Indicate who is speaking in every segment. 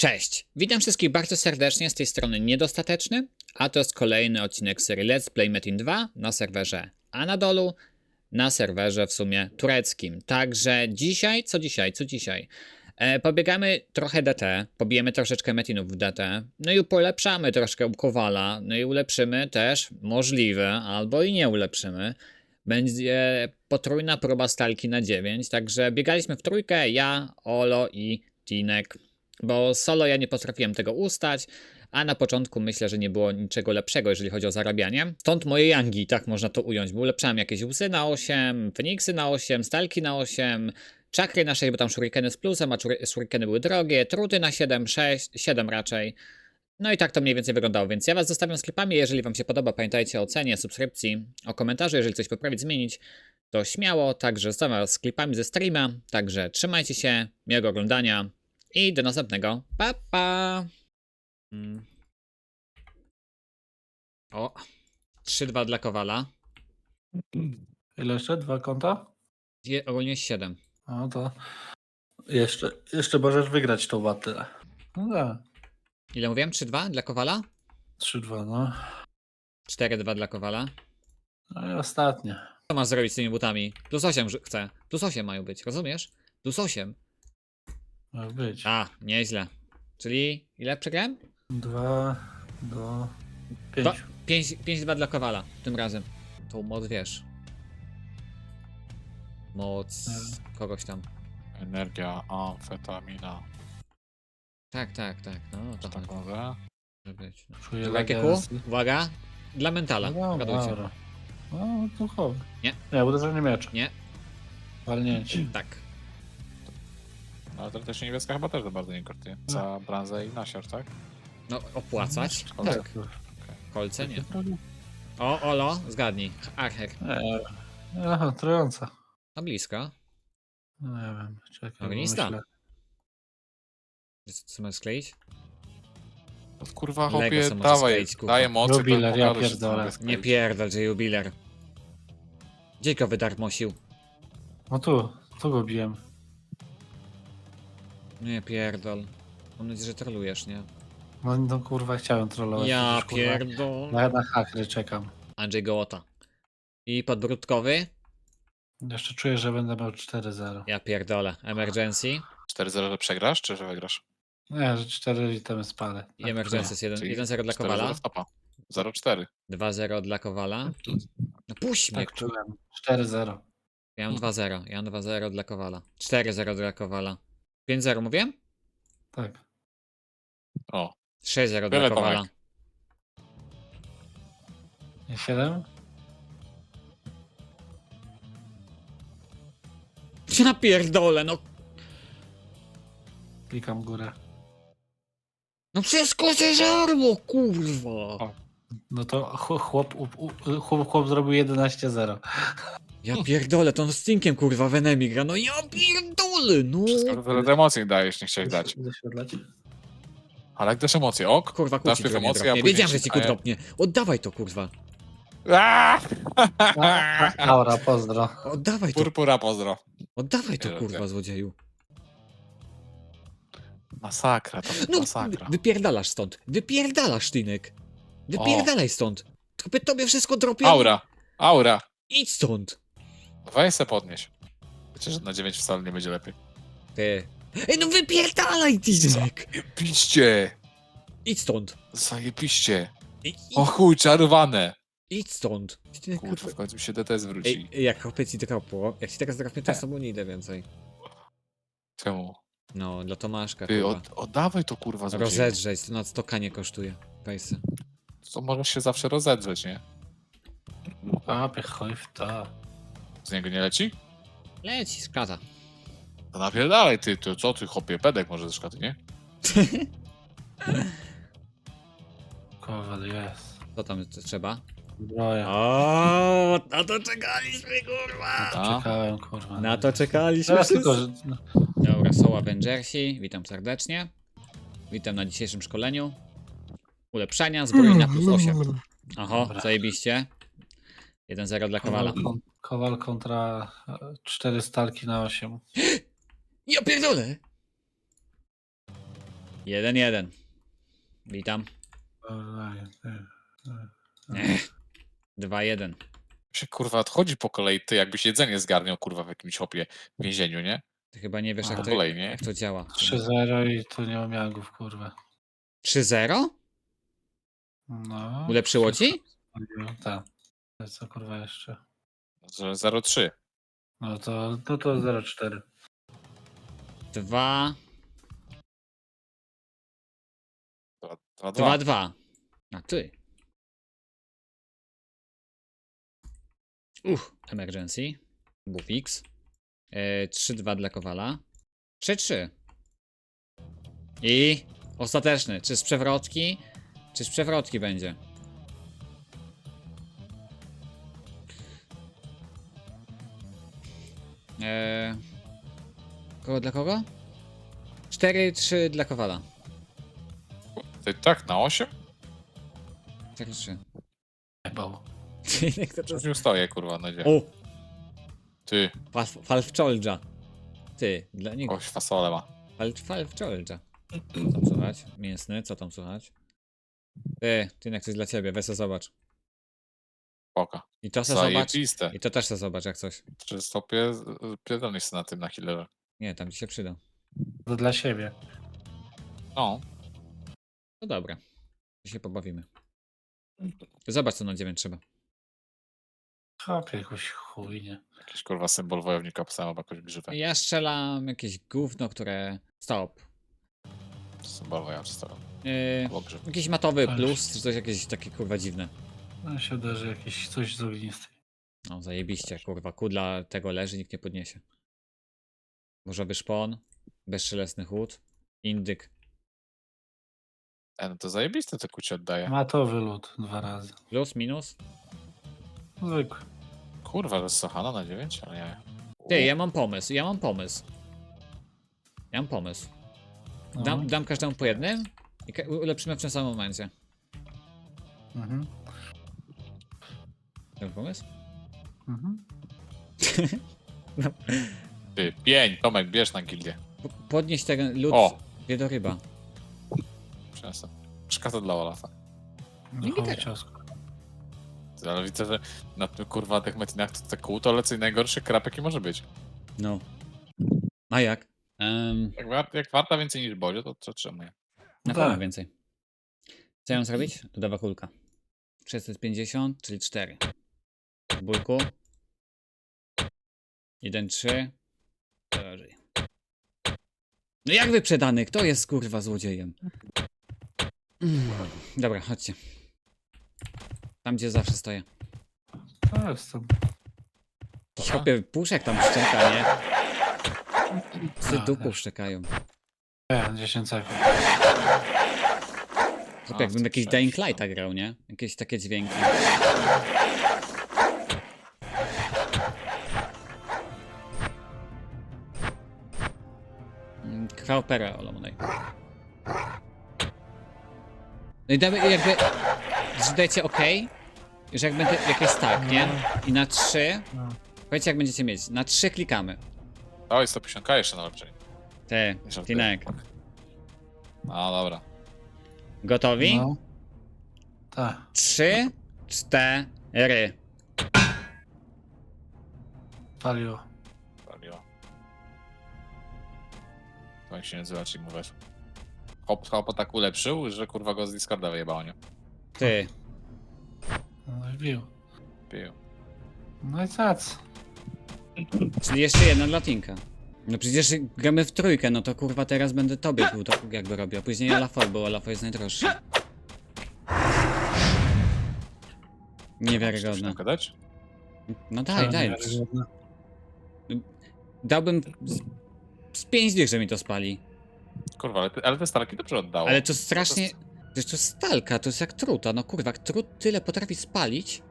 Speaker 1: Cześć! Witam wszystkich bardzo serdecznie z tej strony Niedostateczny, a to jest kolejny odcinek serii Let's Play Metin 2 na serwerze Anadolu, na serwerze w sumie tureckim. Także dzisiaj, co dzisiaj, co dzisiaj? E, pobiegamy trochę DT, pobijemy troszeczkę Metinów w DT, no i polepszamy troszkę Kowala, no i ulepszymy też, możliwe, albo i nie ulepszymy. Będzie potrójna próba stalki na 9, także biegaliśmy w trójkę, ja, Olo i Tinek bo solo ja nie potrafiłem tego ustać, a na początku myślę, że nie było niczego lepszego, jeżeli chodzi o zarabianie. Stąd moje yangi, tak można to ująć, bo ulepszałem jakieś łzy na 8, feniksy na 8, stalki na 8, czakry na 6, bo tam shurikeny z plusem, a shuri- shurikeny były drogie, truty na 7, 6, 7 raczej. No i tak to mniej więcej wyglądało, więc ja was zostawiam z klipami, jeżeli wam się podoba, pamiętajcie o ocenie, subskrypcji, o komentarzu, jeżeli coś poprawić, zmienić, to śmiało, także zostawiam z klipami ze streama, także trzymajcie się, miłego oglądania, i do następnego. Pa, pa. Mm. O. 3-2 dla Kowala.
Speaker 2: Ile jeszcze? Dwa konta?
Speaker 1: Je, ogólnie 7.
Speaker 2: No to jeszcze, jeszcze możesz wygrać tą battle. No tak,
Speaker 1: Ile mówiłem? 3-2 dla Kowala?
Speaker 2: 3-2, no.
Speaker 1: 4-2 dla Kowala.
Speaker 2: No i ostatnie.
Speaker 1: Co masz zrobić z tymi butami? Plus 8 że- chcę. Plus 8 mają być, rozumiesz? Plus 8.
Speaker 2: Ma być.
Speaker 1: A, nieźle. Czyli ile przegrałem?
Speaker 2: 2 do
Speaker 1: Dwa-
Speaker 2: 5.
Speaker 1: 5-2 dla Kowala tym razem. Tą moc wiesz. Moc kogoś tam.
Speaker 3: Energia, amfetamina.
Speaker 1: Tak, tak, tak. No, to
Speaker 3: Czy tak
Speaker 1: tak
Speaker 3: może?
Speaker 1: może być. No.
Speaker 2: Czuję
Speaker 1: Kieku,
Speaker 2: lagersy.
Speaker 1: uwaga. Dla mentala.
Speaker 2: No dobra,
Speaker 1: Radujcie.
Speaker 2: dobra. No, duchowy.
Speaker 1: Nie.
Speaker 2: Nie, uderzenie miecza.
Speaker 1: Nie.
Speaker 2: Walnięcie.
Speaker 1: Tak.
Speaker 3: No, ale teoretycznie niebieska chyba też za bardzo nie kosztuje. Za branzę i nasior, tak?
Speaker 1: No, opłacać?
Speaker 3: Kolce.
Speaker 1: Tak. Kolce nie. O, Olo, zgadnij. Archer.
Speaker 2: Nie, Aha, trująca.
Speaker 1: No blisko.
Speaker 2: No nie wiem, czekaj.
Speaker 1: Ognista.
Speaker 2: myślę.
Speaker 1: Co masz skleić?
Speaker 3: No, kurwa,
Speaker 1: Lego
Speaker 3: chłopie,
Speaker 1: se może
Speaker 3: dawaj,
Speaker 1: skleić, kurwa.
Speaker 3: daję mocy,
Speaker 2: Jubiler, ja
Speaker 3: że
Speaker 2: pierdolę.
Speaker 3: mogę
Speaker 1: Nie pierdol, że jubiler. Gdzie go wydarmosił?
Speaker 2: No tu, tu go biłem.
Speaker 1: Nie pierdol. Mam nadzieję, że trolujesz, nie?
Speaker 2: No, no kurwa, chciałem trollować.
Speaker 1: Ja
Speaker 2: przecież, kurwa.
Speaker 1: pierdol.
Speaker 2: Na, na hakry czekam.
Speaker 1: Andrzej Gołota. I podbródkowy?
Speaker 2: Jeszcze czuję, że będę miał 4-0.
Speaker 1: Ja pierdolę. Emergency.
Speaker 3: 4-0, że przegrasz, czy że wygrasz?
Speaker 2: Nie, że 4 itemy spalę. Tak,
Speaker 1: I emergency jest jeden-
Speaker 3: Czyli
Speaker 1: 1-0 dla
Speaker 3: 4-0
Speaker 1: Kowala.
Speaker 3: stopa. 0-4.
Speaker 1: 2-0 dla Kowala. No puść mnie,
Speaker 2: Tak czułem. 4-0.
Speaker 1: Ja mam 2-0. Ja mam 2-0 dla Kowala. 4-0 dla Kowala. 5-0 mówiłem?
Speaker 2: Tak.
Speaker 3: O,
Speaker 1: 6-0 dla Kowala.
Speaker 3: Tomek.
Speaker 2: Nie 7?
Speaker 1: Ja pierdolę, no.
Speaker 2: Klikam górę.
Speaker 1: No wszystko się żarło, kurwa.
Speaker 3: O.
Speaker 2: No to ch- chłop, u- u- chłop, chłop zrobił 11-0.
Speaker 1: Ja pierdolę, to on z Tinkiem kurwa w enemy gra. No ja pierdolę, no.
Speaker 3: wszystko to emocji dajesz, nie chciałeś dać.
Speaker 2: Zaświetlać?
Speaker 3: Ale jak dasz emocje, ok?
Speaker 1: Kurwa,
Speaker 3: Dasz tych
Speaker 1: tylko nie
Speaker 3: emocji, a później
Speaker 1: Wiedziałem, że
Speaker 3: ci- a ja-.
Speaker 1: Oddawaj to, kurwa.
Speaker 3: Aaaa!
Speaker 2: A, Aura, pozdro.
Speaker 1: Oddawaj to.
Speaker 3: Purpura, pozdro.
Speaker 1: Oddawaj to,
Speaker 3: Nie,
Speaker 1: kurwa, złodzieju.
Speaker 3: Masakra, to
Speaker 1: No,
Speaker 3: masakra.
Speaker 1: wypierdalasz stąd. Wypierdalasz, Tinek. Wypierdalaj stąd. Tylko tobie wszystko dropie.
Speaker 3: Aura, aura.
Speaker 1: Idź stąd.
Speaker 3: Weź se podnieś. Chociaż na 9 wcale nie będzie lepiej.
Speaker 1: Ty. Ej, no wypierdalaj, Tinek.
Speaker 3: Zajebiście!
Speaker 1: Idź stąd.
Speaker 3: Zajebiście!
Speaker 1: I, i,
Speaker 3: O chuj, czarowane!
Speaker 1: idź stąd. Tinek,
Speaker 3: Kurwa, w końcu mi się DT zwróci.
Speaker 1: Ej, jak chłopie ci dropło, jak ci teraz dropnie, to
Speaker 3: Tak.
Speaker 1: z tobą nie idę więcej.
Speaker 3: Czemu?
Speaker 1: No, dla Tomaszka,
Speaker 3: Ty, od, oddawaj to kurwa złodzieju.
Speaker 1: Rozedrzeć, to na 100 nie kosztuje. Se.
Speaker 3: To możesz się zawsze rozedrzeć, nie?
Speaker 2: A, chuj w to.
Speaker 3: Z niego nie leci?
Speaker 1: Leci, skata.
Speaker 3: To napierdalaj ty, to co ty, hopie, pedek może ze szkoty, nie?
Speaker 2: Kowal jest.
Speaker 1: Co tam t- trzeba?
Speaker 2: Zbroja.
Speaker 1: O, na to czekaliśmy, kurwa!
Speaker 2: Na to
Speaker 3: A?
Speaker 2: czekałem, kurwa.
Speaker 1: Na to czekaliśmy
Speaker 2: Teraz tylko,
Speaker 1: wszyscy.
Speaker 2: że... no,
Speaker 1: Dobra, są Avengersi, witam serdecznie. Witam na dzisiejszym szkoleniu. Ulepszania, zbroi na plus 8. Oho,
Speaker 2: Dobra.
Speaker 1: zajebiście. 1-0 dla Kowala.
Speaker 2: Kowal, Kowal kontra 4 stalki na 8.
Speaker 1: Ja pierdolę! 1-1. Witam.
Speaker 2: Oj, ty.
Speaker 1: Ech. 2-1.
Speaker 3: Się kurwa odchodzi po kolei, ty jakbyś jedzenie zgarniał kurwa w jakimś hopie w więzieniu, nie?
Speaker 1: Ty chyba nie wiesz, jak to,
Speaker 3: kolei, nie?
Speaker 1: jak to działa.
Speaker 2: 3-0 i tu nie mam jagów, kurwa.
Speaker 1: 3-0?
Speaker 2: No.
Speaker 1: Ulepszyło ci?
Speaker 2: Tak. To Co kurwa jeszcze?
Speaker 3: Że 0-3.
Speaker 2: No to, no to 0-4.
Speaker 1: 2
Speaker 3: 2-2.
Speaker 1: 2-2. A ty. Uch, emergency. Bufix. E, 3-2 dla Kowala. 3-3. I ostateczny. Czy z przewrotki? Czy z przewrotki będzie? E, kogo dla kogo? 4-3 dla Kowala.
Speaker 3: Ty tak, na 8?
Speaker 1: 4-3.
Speaker 2: Jebał.
Speaker 1: Jak to
Speaker 3: mi stoję kurwa na dzień.
Speaker 1: O!
Speaker 3: Ty,
Speaker 1: Fal-. Ty, dla niego.
Speaker 3: kogoś fasolę ma.
Speaker 1: Fal-. Co tam słychać? Mięsny, co tam słychać? Ty, ty jak coś dla ciebie, weź se zobacz.
Speaker 3: Poka.
Speaker 1: I to se zobacz.
Speaker 3: Zajebiste.
Speaker 1: I to też se zobacz jak coś.
Speaker 3: Czy stopie pierdolnie się na tym na healerze.
Speaker 1: Nie, tam ci się przyda.
Speaker 2: To dla siebie.
Speaker 3: No.
Speaker 1: No dobra. To się pobawimy. Zobacz co na 9 trzeba.
Speaker 2: Chopie jakoś chujnie.
Speaker 3: Jakiś kurwa symbol wojownika psa albo jakoś grzywę.
Speaker 1: Ja strzelam jakieś gówno, które... Stop.
Speaker 3: Symbol wojownika.
Speaker 1: Yy,
Speaker 3: Albo
Speaker 1: jakiś matowy plus, czy coś jakieś takie kurwa dziwne.
Speaker 2: No się uderzy jakieś coś z ognistej.
Speaker 1: No zajebiście, kurwa. Kudla tego leży, nikt nie podniesie. Morzowy szpon, bezszelestny chód, indyk.
Speaker 3: E, no to zajebiste to kucie oddaje.
Speaker 2: Matowy lód dwa razy.
Speaker 1: Plus, minus.
Speaker 2: Zwykły.
Speaker 3: Kurwa, że Sohana na 9, ale nie.
Speaker 1: Ty, ja mam pomysł, ja mam pomysł. Ja mam pomysł.
Speaker 2: No.
Speaker 1: Dam, dam każdemu po jednym i ka- ulepszymy w tym samym momencie.
Speaker 2: Mhm.
Speaker 1: Ten pomysł?
Speaker 2: Mhm.
Speaker 3: Ty, pień, Tomek, bierz na gildię.
Speaker 1: Po- Podnieś ten lód
Speaker 3: O!
Speaker 1: wieloryba.
Speaker 3: Przyniosę. Szkoda dla Olafa.
Speaker 2: Duchowy
Speaker 1: gitara.
Speaker 2: cios.
Speaker 3: Ty, Ale widzę, że na tym kurwa tych metinach to te kół to lecą najgorszy krapek jaki może być.
Speaker 1: No. A jak? Um,
Speaker 3: Jak, war, jak warta więcej niż Bodzio, to, to czemu nie?
Speaker 1: na
Speaker 2: Tak.
Speaker 1: pewno więcej. Co ja mam zrobić? Dodawa kulka. 650, czyli 4. W bójku. 1, 3. Drożej. No jak wyprzedany? Kto jest kurwa złodziejem? Dobra, chodźcie. Tam gdzie zawsze stoję.
Speaker 2: To jestem.
Speaker 1: Chopie, puszek tam szczeka, nie? Psy
Speaker 2: A,
Speaker 1: dupu
Speaker 2: też.
Speaker 1: szczekają.
Speaker 2: E, 10 sekund.
Speaker 1: Chopie, jakbym jakiś Dying. Lighta grał, nie? Jakieś takie dźwięki. Krwa opera Olomonej. No i damy jakby... Zdajcie OK, że jak będzie jakieś tak, nie? I na 3...
Speaker 2: No.
Speaker 1: Powiedzcie jak będziecie mieć. Na 3 klikamy.
Speaker 3: Oj, 150k jeszcze na lepszej.
Speaker 1: Ty,
Speaker 3: Żartuję.
Speaker 1: Tinek.
Speaker 3: No dobra.
Speaker 1: Gotowi?
Speaker 2: No. Tak.
Speaker 1: Trzy, cztery.
Speaker 2: Paliło.
Speaker 3: Jak się nazywa, czyli mu weszło. Hop, hop tak ulepszył, że kurwa go z Discorda wyjebało, nie?
Speaker 1: Ty.
Speaker 2: No i bił.
Speaker 3: Pił.
Speaker 2: No i cac.
Speaker 1: Czyli jeszcze jedna dla Tinka. No przecież gramy w trójkę, no to kurwa teraz będę tobie był to jakby robił, a później Olafo, bo Olafo jest najdroższy. Niewiarygodne.
Speaker 3: Mogę dać?
Speaker 1: No daj, daj. Dałbym z, z pięć dych, że mi to spali.
Speaker 3: Kurwa, ale te, ale te starki dobrze oddało.
Speaker 1: Ale to strasznie...
Speaker 3: jest-
Speaker 1: To jest to stalka, to jest jak truta, no kurwa, jak trut tyle potrafi spalić.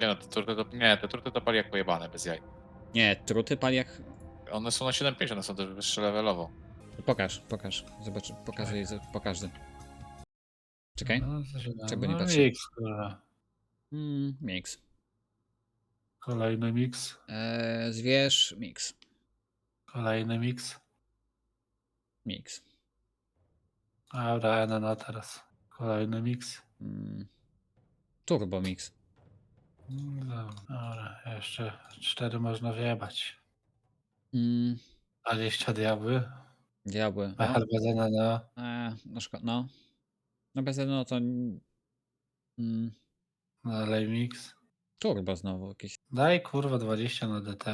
Speaker 3: Nie no, te turty to, nie, te turty to pali jak pojebane, bez jaj.
Speaker 1: Nie, truty pali jak...
Speaker 3: One są na 7,50, one są też wyższe levelowo.
Speaker 1: Pokaż, pokaż, zobacz, pokażę jej, za- po każdy. Czekaj.
Speaker 2: No, da?
Speaker 1: Czego nie
Speaker 2: no,
Speaker 1: patrzy?
Speaker 2: mix, kurwa.
Speaker 1: Mm, mix.
Speaker 2: Kolejny mix.
Speaker 1: Eee, zwierz, mix.
Speaker 2: Kolejny mix.
Speaker 1: Mix.
Speaker 2: Dobra, NNO teraz. Kolejny miks.
Speaker 1: Mm. Turbo Mix.
Speaker 2: Mm, Dobra, jeszcze cztery można wjebać.
Speaker 1: Mm.
Speaker 2: 20 diabły.
Speaker 1: Diabły. No,
Speaker 2: Mechal bez NNO.
Speaker 1: e, no, szko- no. no bez no to... Mm.
Speaker 2: Dalej miks.
Speaker 1: Turbo znowu jakieś.
Speaker 2: Daj kurwa 20 na DT.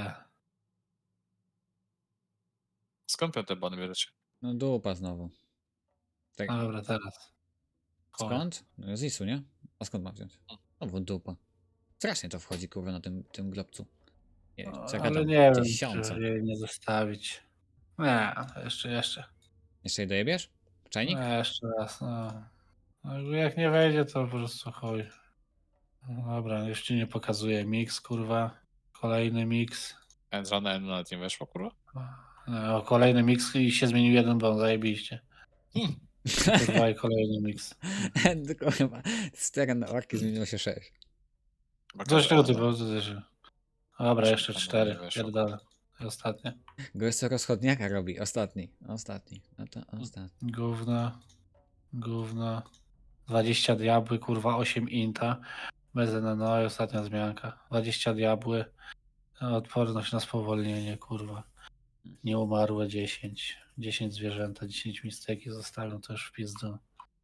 Speaker 3: Skąd piąte bany bierzecie?
Speaker 1: No dupa znowu. Tak.
Speaker 2: Dobra, teraz.
Speaker 1: Skąd? No z ISU, nie? A skąd ma wziąć? Znowu dupa. Strasznie to wchodzi kurwa na tym, tym globcu. Nie,
Speaker 2: No, ale
Speaker 1: gadam,
Speaker 2: nie wiem,
Speaker 1: tysiące.
Speaker 2: czy jej nie zostawić. Nie, jeszcze, jeszcze.
Speaker 1: Jeszcze jej dojebiesz? Czajnik?
Speaker 2: No, jeszcze raz, no. no. Jak nie wejdzie, to po prostu chuj. No Dobra, już ci nie pokazuję. Mix, kurwa. Kolejny mix.
Speaker 3: Żadne N nawet nie weszło, kurwa?
Speaker 2: No, kolejny mix i się zmienił jeden bon, zajebiście. Kurwa i kolejny mix.
Speaker 1: kurwa, z teren na orki zmieniło się 6.
Speaker 3: Chyba
Speaker 2: Coś tego typu. to też- Dobra, jeszcze cztery. Pierdolę. Ostatnie.
Speaker 1: Gość rozchodniaka robi. Ostatni. Ostatni. No to ostatni.
Speaker 2: Gówno. Gówno. 20 diabły, kurwa, 8 inta. Bez NNO i ostatnia zmianka. 20 diabły. Odporność na spowolnienie, kurwa. Nieumarłe 10. 10 zwierzęta, 10 misteki zostaną to już w pizdu.